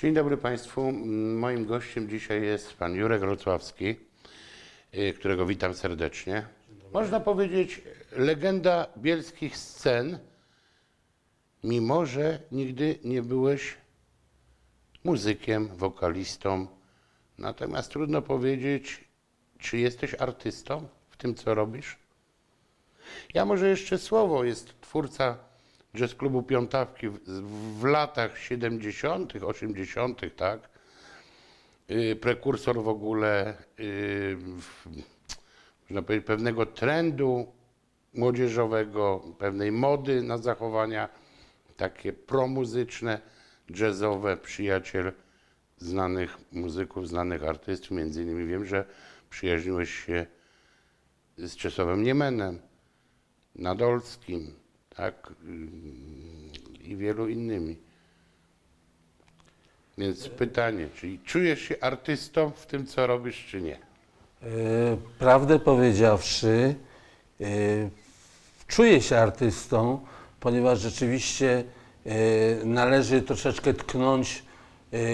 Dzień dobry Państwu. Moim gościem dzisiaj jest pan Jurek Wrocławski, y, którego witam serdecznie. Można powiedzieć, legenda bielskich scen, mimo że nigdy nie byłeś muzykiem, wokalistą. Natomiast trudno powiedzieć, czy jesteś artystą w tym, co robisz? Ja może jeszcze słowo, jest twórca jazz klubu Piątawki w, w latach 70., 80., tak? Yy, prekursor w ogóle, yy, w, można powiedzieć, pewnego trendu młodzieżowego, pewnej mody na zachowania takie promuzyczne, jazzowe, przyjaciel znanych muzyków, znanych artystów. Między innymi wiem, że przyjaźniłeś się z Czesławem Niemenem, Nadolskim, tak, yy, i wielu innymi. Więc pytanie, czyli czujesz się artystą w tym, co robisz, czy nie? E, Prawdę powiedziawszy, e, czuję się artystą, ponieważ rzeczywiście należy troszeczkę tknąć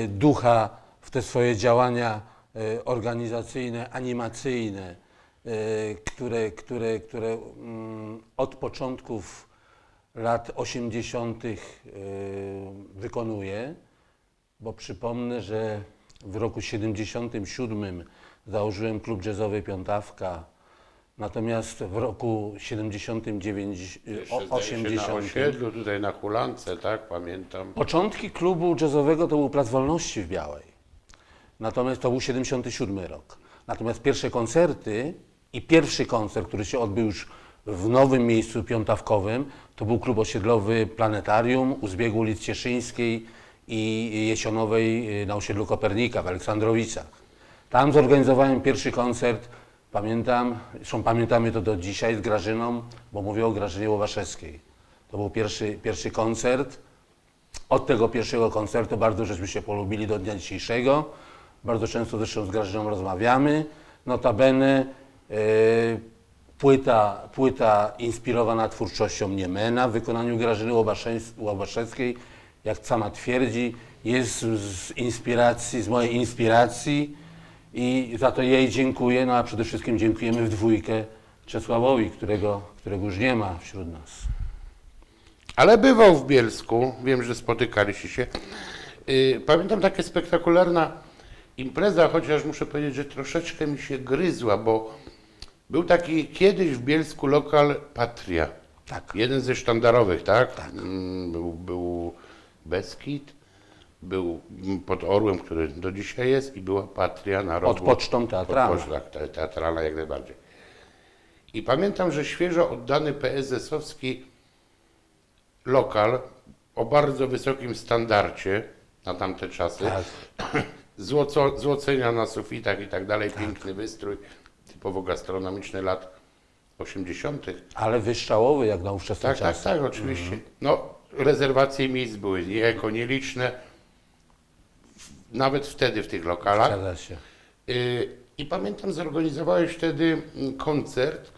ducha w te swoje działania organizacyjne, animacyjne, które, które, które mm, od początków lat 80. e, wykonuję bo przypomnę, że w roku 77 założyłem klub jazzowy Piątawka, natomiast w roku 79, o- Jeszcze zdaje się Na 80 osiedlu, tutaj na Hulance, tak, pamiętam. Początki klubu jazzowego to był Plac Wolności w Białej. Natomiast to był 77 rok. Natomiast pierwsze koncerty i pierwszy koncert, który się odbył już w nowym miejscu piątawkowym, to był klub osiedlowy Planetarium u zbiegu ulic Cieszyńskiej i Jesionowej y, na osiedlu Kopernika w Aleksandrowicach. Tam zorganizowałem pierwszy koncert, pamiętam, zresztą pamiętamy to do dzisiaj z Grażyną, bo mówię o Grażynie Łowaszewskiej. To był pierwszy, pierwszy koncert. Od tego pierwszego koncertu bardzo żeśmy się polubili do dnia dzisiejszego. Bardzo często zresztą z Grażyną rozmawiamy. Notabene e, płyta, płyta inspirowana twórczością Niemena w wykonaniu Grażyny Łobaszewskiej, jak sama twierdzi, jest z inspiracji, z mojej inspiracji i za to jej dziękuję, no a przede wszystkim dziękujemy w dwójkę Czesławowi, którego, którego już nie ma wśród nas. Ale bywał w Bielsku, wiem, że spotykaliście się. Yy, pamiętam taka spektakularna impreza, chociaż muszę powiedzieć, że troszeczkę mi się gryzła, bo był taki kiedyś w Bielsku lokal Patria. Tak. Jeden ze sztandarowych, tak? Mm, Był, był Beskid, był pod Orłem, który do dzisiaj jest i była Patria na rogu. Pod pocztą teatralną. Pod pocztą, tak, te- teatralna jak najbardziej. I pamiętam, że świeżo oddany PSS-owski lokal o bardzo wysokim standardzie na tamte czasy. Tak. Złoco, złocenia na sufitach i tak dalej, piękny wystrój, typowo gastronomiczny lat 80. Ale wystrzałowy jak na ówczesne Tak, tak, czasy. tak, oczywiście. No, rezerwacje miejsc były niejako nieliczne, nawet wtedy w tych lokalach. Zgadza się. Y, I pamiętam, zorganizowałeś wtedy mm, koncert,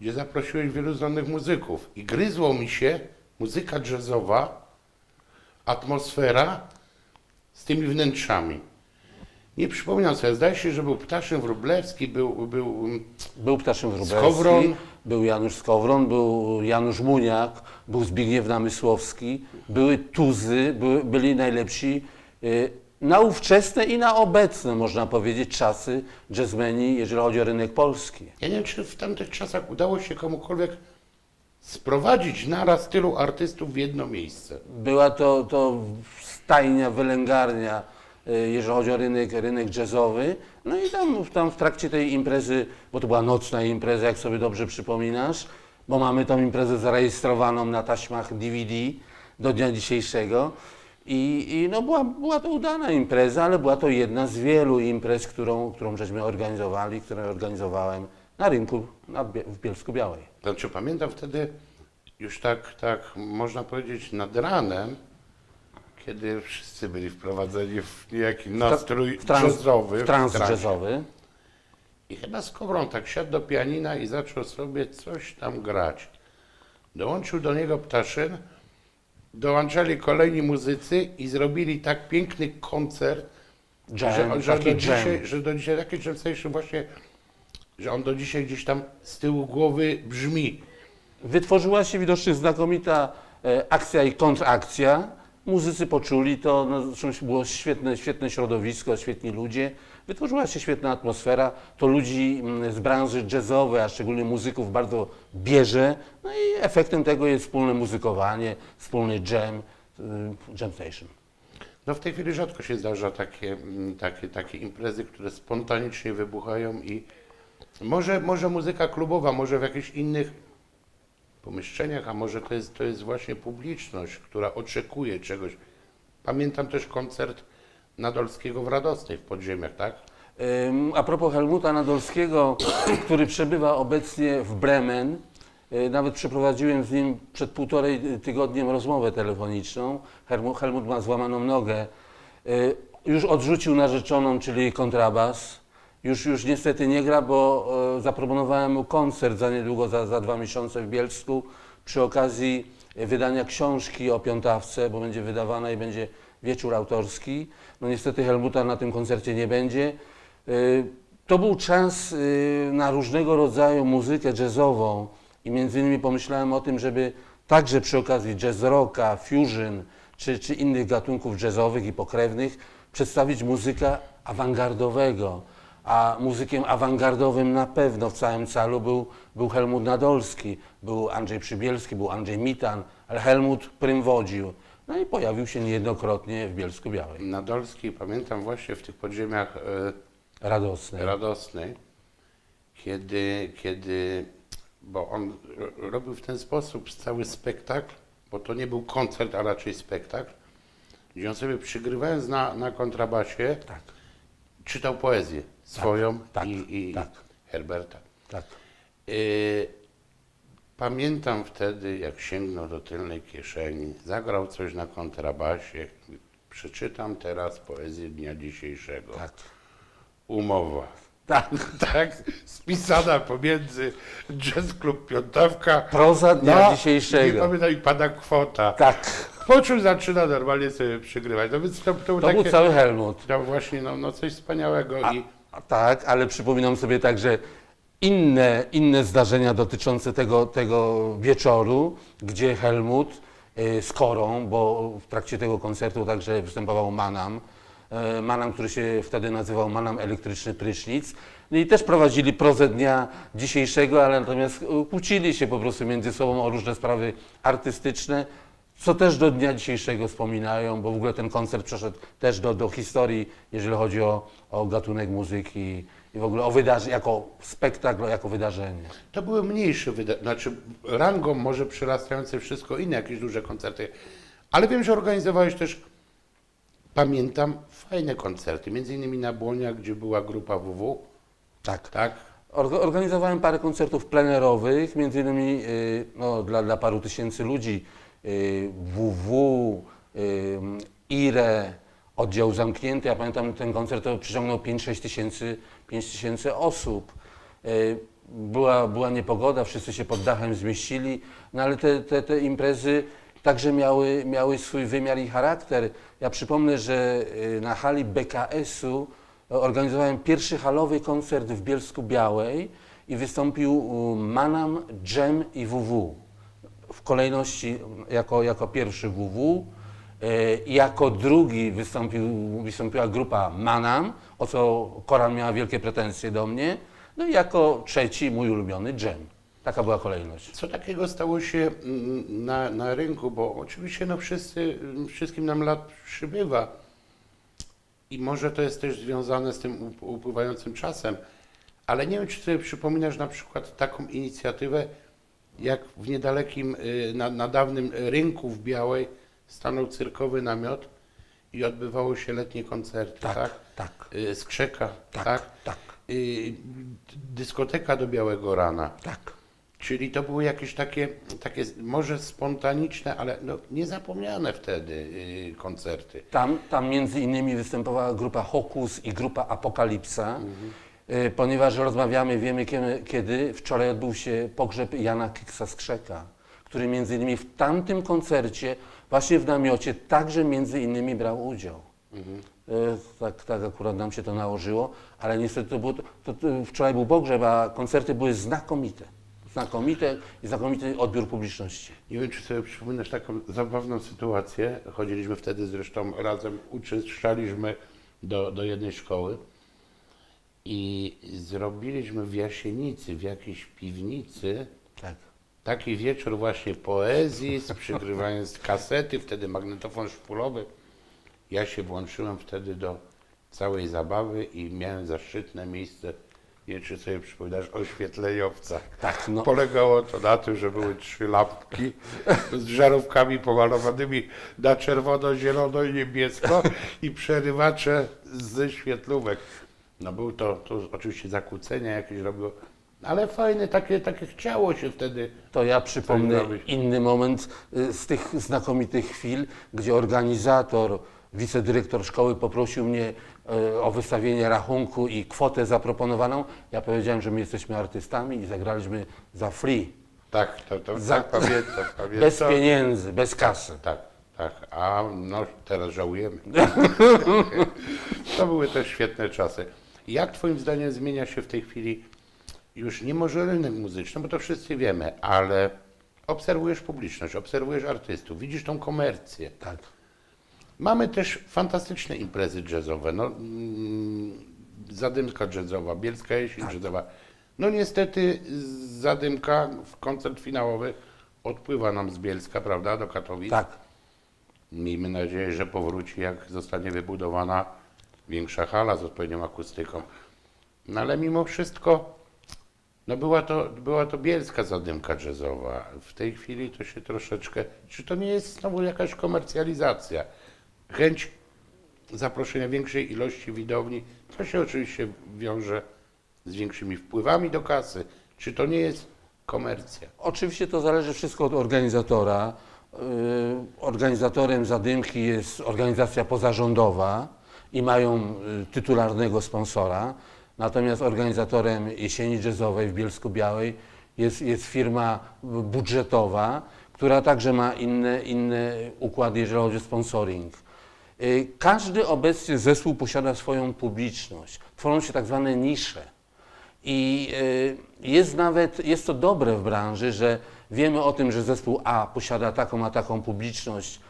gdzie zaprosiłeś wielu znanych muzyków. I gryzło mi się muzyka jazzowa, atmosfera z tymi wnętrzami. Nie przypominam sobie, zdaje się, że był Ptaszyn Wróblewski, był, był mm, Był Ptaszyn Wróblewski, Skowron. był Janusz Skowron, był Janusz Muniak, był Zbigniew Namysłowski, były tuzy, były, byli najlepsi y, na ówczesne i na obecne, można powiedzieć, czasy jazzmeni, jeżeli chodzi o rynek polski. Ja nie wiem, czy w tamtych czasach udało się komukolwiek sprowadzić naraz tylu artystów w jedno miejsce. Była to, to stajnia, wylęgarnia, jeżeli chodzi o rynek, rynek jazzowy. No i tam, tam w trakcie tej imprezy, bo to była nocna impreza, jak sobie dobrze przypominasz, bo mamy tą imprezę zarejestrowaną na taśmach DVD do dnia dzisiejszego. I, i no była, była to udana impreza, ale była to jedna z wielu imprez, którą, którą żeśmy organizowali, którą organizowałem na rynku na, w Bielsku Białej. Znaczy pamiętam wtedy już tak, tak można powiedzieć nad ranem, kiedy wszyscy byli wprowadzeni w niejaki nastrój w trans, jazzowy. w trans jazzowy. I chyba z Kowrą tak siadł do pianina i zaczął sobie coś tam grać. Dołączył do niego Ptaszyn dołączali kolejni muzycy i zrobili tak piękny koncert, Jam, że, że, do dzisiaj, że do dzisiaj taki jam session właśnie, że on do dzisiaj gdzieś tam z tyłu głowy brzmi. Wytworzyła się widocznie znakomita e, akcja i kontrakcja. Muzycy poczuli to, no, było świetne, świetne środowisko, świetni ludzie. Wytworzyła się świetna atmosfera. To ludzi mm, z branży jazzowej, a szczególnie muzyków bardzo bierze. No i efektem tego jest wspólne muzykowanie, wspólny jam, y, jam station. No w tej chwili rzadko się zdarza takie, mm, takie, takie imprezy, które spontanicznie wybuchają i może, może muzyka klubowa, może w jakichś innych pomieszczeniach, a może to jest, to jest właśnie publiczność, która oczekuje czegoś. Pamiętam też koncert Nadolskiego w Radosnej w podziemiach, tak? A propos Helmuta Nadolskiego, który przebywa obecnie w Bremen, y, nawet przeprowadziłem z nim przed półtorej tygodniem rozmowę telefoniczną. Helmut, ma złamaną nogę. Y, Już odrzucił narzeczoną, czyli kontrabas. Już, już niestety nie gra, bo e, zaproponowałem mu koncert za niedługo, za, za dwa miesiące w Bielsku, przy okazji wydania książki o piątawce, bo będzie wydawana i będzie wieczór autorski. No niestety Helmuta na tym koncercie nie będzie. Y, To był czas y, na różnego rodzaju muzykę jazzową i między innymi pomyślałem o tym, żeby także przy okazji jazz rocka, fusion czy, czy innych gatunków jazzowych i pokrewnych przedstawić muzyka awangardowego. A muzykiem awangardowym na pewno w całym calu był, był Helmut Nadolski, był Andrzej Przybielski, był Andrzej Mitan, ale Helmut prym wodził. No i pojawił się niejednokrotnie w Bielsku Białej. Nadolski, pamiętam właśnie w tych podziemiach e, Radosny. radosnej, kiedy, kiedy, bo on ro- robił w ten sposób cały spektakl, bo to nie był koncert, a raczej spektakl, gdzie on sobie przygrywając na, na kontrabasie, Tak, czytał poezję swoją tak, i, i tak. Herberta. tak. Y, pamiętam wtedy, jak sięgnął do tylnej kieszeni, zagrał coś na kontrabasie, przeczytam teraz poezję dnia dzisiejszego. Tak. Umowa. Tak. tak, spisana pomiędzy Jazz Club Piątawka. Proza dnia na- dzisiejszego. Nie pamiętam, i pana kwota. Tak. Po czym zaczyna normalnie sobie przygrywać. No więc to, to, To takie, był cały Helmut. to właśnie no, no coś wspaniałego. A, I tak, ale przypominam sobie także inne, inne zdarzenia dotyczące tego, tego wieczoru, gdzie Helmut y, z Korą, bo w trakcie tego koncertu także występował Manam, y, Manam, który się wtedy nazywał Manam Elektryczny Prysznic. No i też prowadzili prozę dnia dzisiejszego, ale natomiast kłócili się po prostu między sobą o różne sprawy artystyczne, co też do dnia dzisiejszego wspominają, bo w ogóle ten koncert przeszedł też do, do historii, jeżeli chodzi o, o gatunek muzyki i w ogóle o wydarzenie, jako spektakl, jako wydarzenie. To były mniejsze, wyda- znaczy rangą może przyrastające wszystko inne, jakieś duże koncerty, ale wiem, że organizowałeś też, pamiętam, fajne koncerty, między innymi na Błoniach, gdzie była grupa WW, Tak. tak? Orga- Organizowałem parę koncertów plenerowych, między innymi y, no, dla, dla paru tysięcy ludzi. Y, WW, y, IRE, oddział zamknięty. Ja pamiętam ten koncert to przyciągnął 5-6 tysięcy, 5 tysięcy osób. Y, Była, była niepogoda, wszyscy się pod dachem zmieścili, no ale te, te, te imprezy także miały, miały swój wymiar i charakter. Ja przypomnę, że y, na hali BKS-u organizowałem pierwszy halowy koncert w Bielsku Białej i wystąpił y, Manam, Dżem i WW. W kolejności jako, jako pierwszy WW. y, Jako drugi wystąpił, wystąpiła grupa Manam, o co Koran miała wielkie pretensje do mnie. No i jako trzeci mój ulubiony Dżem. Taka była kolejność. Co takiego stało się mm, na, na rynku, bo oczywiście no wszyscy, wszystkim nam lat przybywa i może to jest też związane z tym up- upływającym czasem, ale nie wiem, czy sobie przypominasz na przykład taką inicjatywę, jak w niedalekim, y, na, na dawnym rynku w Białej stanął cyrkowy namiot i odbywało się letnie koncerty, tak? Tak, tak, Y, Skrzeka, tak, tak? tak, Y, dyskoteka do białego rana. tak. Czyli to były jakieś takie, takie może spontaniczne, ale no, niezapomniane wtedy y, koncerty. Tam, tam między innymi występowała grupa Hokus i grupa Apokalipsa, y, ponieważ rozmawiamy, wiemy kiedy. Wczoraj odbył się pogrzeb Jana Kiksa Skrzeka, który między innymi w tamtym koncercie, właśnie w namiocie, także między innymi brał udział. E, Tak, tak akurat nam się to nałożyło, ale niestety to było, to, to wczoraj był pogrzeb, a koncerty były znakomite. Znakomite i znakomity odbiór publiczności. Nie wiem, czy sobie przypominasz taką zabawną sytuację. Chodziliśmy wtedy zresztą razem, uczęszczaliśmy do, do jednej szkoły i zrobiliśmy w Jasienicy, w jakiejś piwnicy, Tak. taki wieczór właśnie poezji z przygrywaniem z kasety, wtedy magnetofon szpulowy. Ja się włączyłem wtedy do całej zabawy i miałem zaszczytne miejsce, nie czy sobie przypominasz, oświetleniowca. Tak, no. Polegało to na tym, że były trzy lampki z żarówkami pomalowanymi na czerwono, zielono i niebiesko i przerywacze ze świetlówek. No był to, to oczywiście zakłócenia jakieś robiło, ale fajne, takie, takie chciało się wtedy. To ja przypomnę inny moment y, z tych znakomitych chwil, gdzie organizator, wicedyrektor szkoły poprosił mnie y, o wystawienie rachunku i kwotę zaproponowaną. Ja powiedziałem, że my jesteśmy artystami i zagraliśmy za free, Tak, to, to, Za- tak pamiętam, pamiętam. bez pieniędzy, bez kasy. Tak, tak, a no teraz żałujemy. to były też świetne czasy. Jak Twoim zdaniem zmienia się w tej chwili już nie może rynek muzyczny, bo to wszyscy wiemy, ale obserwujesz publiczność, obserwujesz artystów, widzisz tą komercję. Tak. Mamy też fantastyczne imprezy jazzowe. No, mm, Zadymka jazzowa, Bielska Jesień jazzowa. No niestety Zadymka w koncert finałowy odpływa nam z Bielska, prawda, do Katowic. Tak. Miejmy nadzieję, że powróci, jak zostanie wybudowana większa hala z odpowiednią akustyką. No ale mimo wszystko, no była to, była to bielska zadymka jazzowa. W tej chwili to się troszeczkę, czy to nie jest znowu jakaś komercjalizacja? Chęć zaproszenia większej ilości widowni, to się oczywiście wiąże z większymi wpływami do kasy. Czy to nie jest komercja? Oczywiście to zależy wszystko od organizatora. Yy, Organizatorem Zadymki jest organizacja pozarządowa i mają y, tytularnego sponsora. Natomiast organizatorem jesieni jazzowej w Bielsku Białej jest, jest firma budżetowa, która także ma inne, inne układy, jeżeli chodzi o sponsoring. Y, Każdy obecnie zespół posiada swoją publiczność. Tworzą się tak zwane nisze. I y, jest nawet, jest to dobre w branży, że wiemy o tym, że zespół A posiada taką a taką publiczność,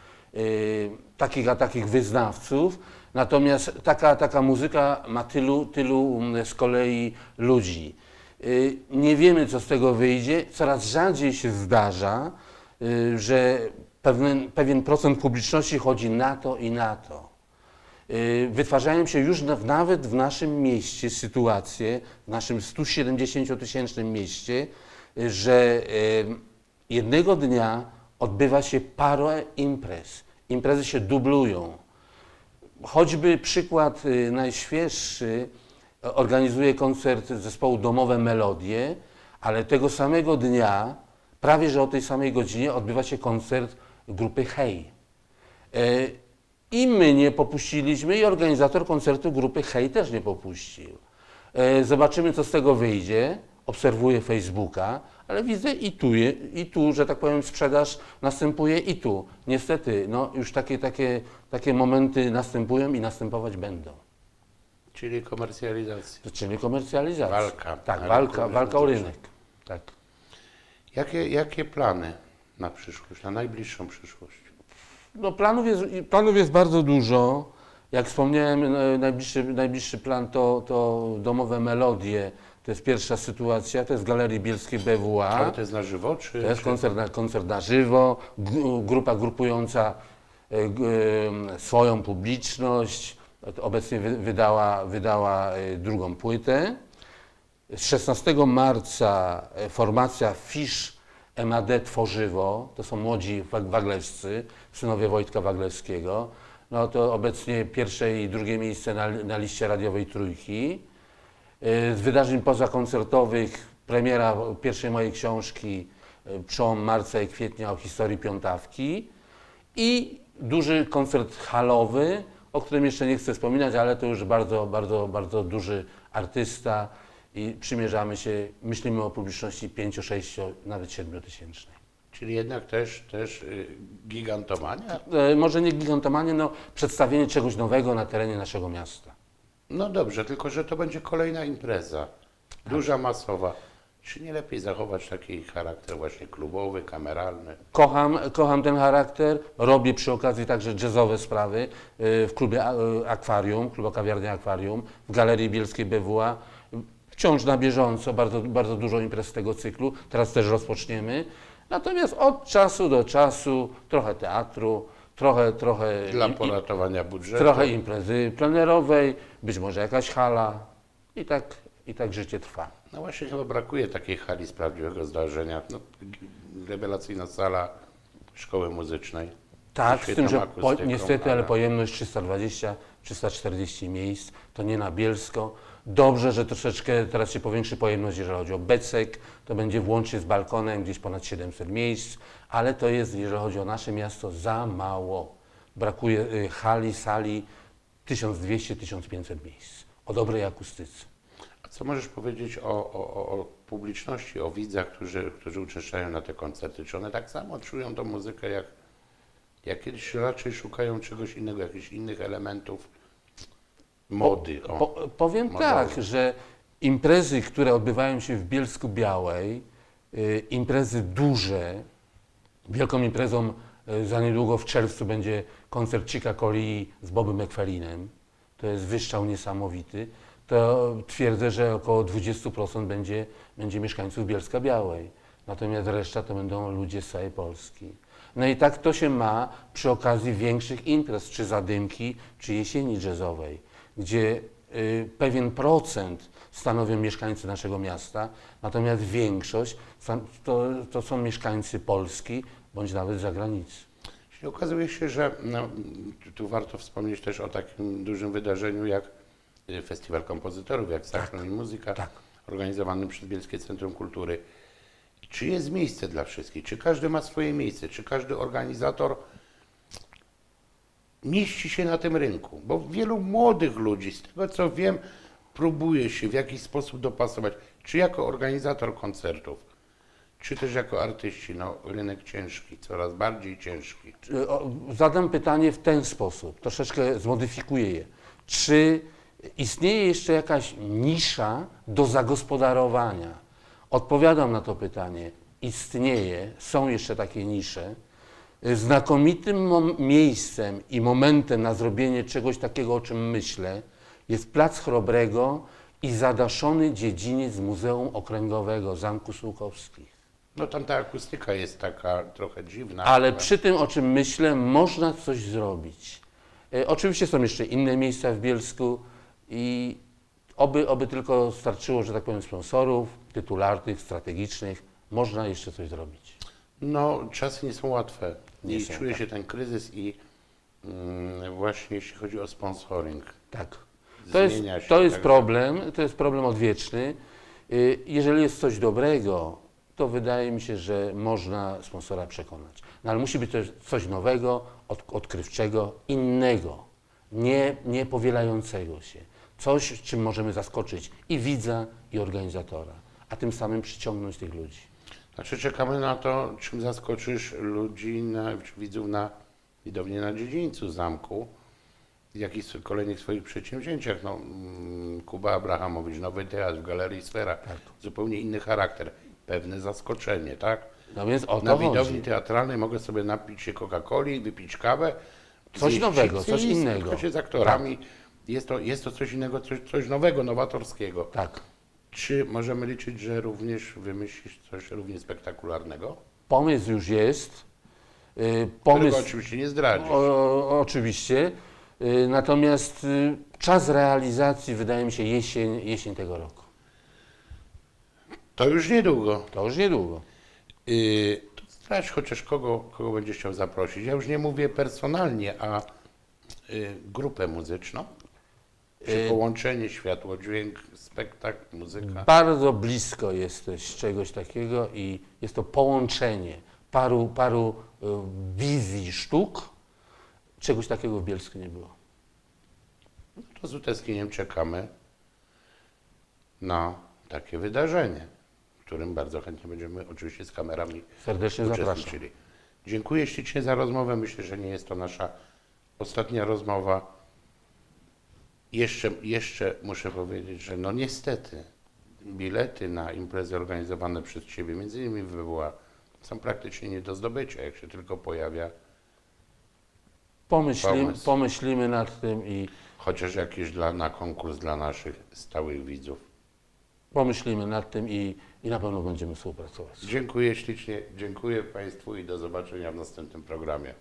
takich a takich wyznawców, natomiast taka taka muzyka ma tylu, tylu mm, z kolei ludzi. Y, Nie wiemy, co z tego wyjdzie. Coraz rzadziej się zdarza, y, że pewien, pewien procent publiczności chodzi na to i na to. Y, Wytwarzają się już na, nawet w naszym mieście sytuacje, w naszym 170-tysięcznym mieście, że jednego dnia odbywa się parę imprez. Imprezy się dublują. Choćby przykład y, najświeższy, y, organizuje koncert zespołu Domowe Melodie, ale tego samego dnia, prawie że o tej samej godzinie, odbywa się koncert grupy Hej. E, I my nie popuściliśmy, i organizator koncertu grupy Hej też nie popuścił. E, Zobaczymy, co z tego wyjdzie. Obserwuję Facebooka, ale widzę i tu, i tu, że tak powiem, sprzedaż następuje i tu. Niestety, no, już takie, takie, takie momenty następują i następować będą. Czyli komercjalizacja. Czyli komercjalizacja. Walka Tak, walka, walka o rynek. Tak. Jakie, jakie plany na przyszłość, na najbliższą przyszłość? No planów jest, planów jest bardzo dużo. Jak wspomniałem, e, najbliższy, najbliższy plan to, to domowe melodie. To jest pierwsza sytuacja, to jest w Galerii Bielskiej BWA. Ale to jest na żywo, czy... To jest czy... koncert na, koncert na żywo, grupa grupująca e, swoją publiczność. Obecnie wy- wydała, wydała e, drugą płytę. Z 16 marca e, formacja Fisz MAD Tworzywo, to są młodzi wag- waglewscy, synowie Wojtka Waglewskiego. No to obecnie pierwsze i drugie miejsce na, na liście radiowej Trójki. E, Z wydarzeń pozakoncertowych premiera pierwszej mojej książki e, przełom marca i kwietnia o historii Piątawki i duży koncert halowy, o którym jeszcze nie chcę wspominać, ale to już bardzo, bardzo, bardzo duży artysta i przymierzamy się, myślimy o publiczności 5, 6, nawet 7 tysięcznej. Czyli jednak też, też y, gigantomania? Może nie gigantomanie, no przedstawienie czegoś nowego na terenie naszego miasta. No dobrze, tylko że to będzie kolejna impreza. Duża, masowa. Czy nie lepiej zachować taki charakter właśnie klubowy, kameralny? Kocham, kocham ten charakter, robię przy okazji także jazzowe sprawy y, w klubie y, Akwarium, klubu kawiarnia Akwarium, w Galerii Bielskiej BWA. Wciąż na bieżąco, bardzo, bardzo dużo imprez z tego cyklu, teraz też rozpoczniemy. Natomiast od czasu do czasu trochę teatru, trochę, trochę, Dla poratowania budżetu. trochę imprezy plenerowej, być może jakaś hala i tak, i tak życie trwa. No właśnie chyba brakuje takiej hali z prawdziwego zdarzenia. No, rewelacyjna sala szkoły muzycznej. Tak, z tym, że po, niestety, ale pojemność 320-340 miejsc, to nie na Bielsko. Dobrze, że troszeczkę teraz się powiększy pojemność, jeżeli chodzi o Becek, to będzie włącznie z balkonem gdzieś ponad 700 miejsc, ale to jest, jeżeli chodzi o nasze miasto, za mało. Brakuje y, hali, sali 1200-1500 miejsc o dobrej akustyce. A co możesz powiedzieć o, o, o- publiczności, o widzach, którzy, którzy uczęszczają na te koncerty? Czy one tak samo czują tą muzykę jak, jak kiedyś, raczej szukają czegoś innego, jakichś innych elementów mody? O. Po, powiem Modowe. tak, że imprezy, które odbywają się w Bielsku Białej, y, imprezy duże, wielką imprezą y, za niedługo w czerwcu będzie koncert Chica Colii z Bobem McFerrinem. To jest wyszczał niesamowity. To twierdzę, że około 20% będzie, będzie mieszkańców Bielska Białej. Natomiast reszta to będą ludzie z całej Polski. No i tak to się ma przy okazji większych imprez, czy zadymki, czy jesieni jazzowej, gdzie pewien procent stanowią mieszkańcy naszego miasta, natomiast większość to, to są mieszkańcy Polski bądź nawet zagranicy. Czyli okazuje się, że no, tu- warto wspomnieć też o takim dużym wydarzeniu jak y, Festiwal Kompozytorów, jak Sachron i Muzyka, tak. organizowany przez Bielskie Centrum Kultury. Czy jest miejsce dla wszystkich? Czy każdy ma swoje miejsce? Czy każdy organizator mieści się na tym rynku? Bo wielu młodych ludzi, z tego co wiem, próbuje się w jakiś sposób dopasować. Czy jako organizator koncertów, czy też jako artyści, no rynek ciężki, coraz bardziej ciężki. Zadam pytanie w ten sposób, troszeczkę zmodyfikuję je. Czy istnieje jeszcze jakaś nisza do zagospodarowania? Odpowiadam na to pytanie. Istnieje, są jeszcze takie nisze. Y, Znakomitym miejscem i momentem na zrobienie czegoś takiego, o czym myślę, jest Plac Chrobrego i zadaszony dziedziniec Muzeum Okręgowego Zamku Sułkowskich. No tam ta akustyka jest taka trochę dziwna. Ale przy tym, o czym myślę, można coś zrobić. E, oczywiście są jeszcze inne miejsca w Bielsku i oby, oby tylko starczyło, że tak powiem, sponsorów, tytularnych, strategicznych, można jeszcze coś zrobić. No czasy nie są łatwe Nie i są, czuje tak. się ten kryzys i mm, właśnie jeśli chodzi o sponsoring. Tak. To jest, Zmienia się, to jest także- problem, to jest problem odwieczny. Y, Jeżeli jest coś dobrego, to wydaje mi się, że można sponsora przekonać. No ale musi być też coś nowego, od, odkrywczego, innego, nie, nie powielającego się. Coś, czym możemy zaskoczyć i widza, i organizatora, a tym samym przyciągnąć tych ludzi. Znaczy czekamy na to, czym zaskoczysz ludzi, na, widzów na widownię na dziedzińcu zamku, w jakichś kolejnych swoich przedsięwzięciach. No, mm, Kuba Abrahamowicz, nowy teatr w Galerii Sfera, Tak. zupełnie inny charakter, pewne zaskoczenie, tak? No więc o Na widowni chodzi. teatralnej mogę sobie napić się Coca-Coli, wypić kawę. Coś nowego, chipsy coś innego. spotkać się z aktorami. Jest, to, jest to coś innego, coś, coś nowego, nowatorskiego. Tak. Czy możemy liczyć, że również wymyślisz coś równie spektakularnego? Pomysł już jest. Y, Którego Pomysł, oczywiście nie zdradzisz. O, oczywiście. Y, Natomiast y, czas realizacji wydaje mi się jesień, jesień tego roku. To już niedługo. To już niedługo. Yy, chociaż kogo, kogo będziesz chciał zaprosić. Ja już nie mówię personalnie, a y, grupę muzyczną. Czy połączenie światło, dźwięk, spektakl, muzyka. Bardzo blisko jesteś czegoś takiego i jest to połączenie paru, paru y, wizji sztuk. Czegoś takiego w Bielsku nie było. To z utęsknieniem czekamy na takie wydarzenie. w którym bardzo chętnie będziemy oczywiście z kamerami Serdecznie zapraszam. uczestniczyli. Dziękuję ślicznie za rozmowę. Myślę, że nie jest to nasza ostatnia rozmowa. Jeszcze, jeszcze muszę powiedzieć, że no niestety bilety na imprezy organizowane przez Ciebie, między innymi w WWA, są praktycznie nie do zdobycia, jak się tylko pojawia Pomyślimy, Pomysł. pomyślimy nad tym i chociaż jakiś dla, na konkurs dla naszych stałych widzów. pomyślimy nad tym i, i na pewno będziemy współpracować. Dziękuję ślicznie, dziękuję Państwu i do zobaczenia w następnym programie.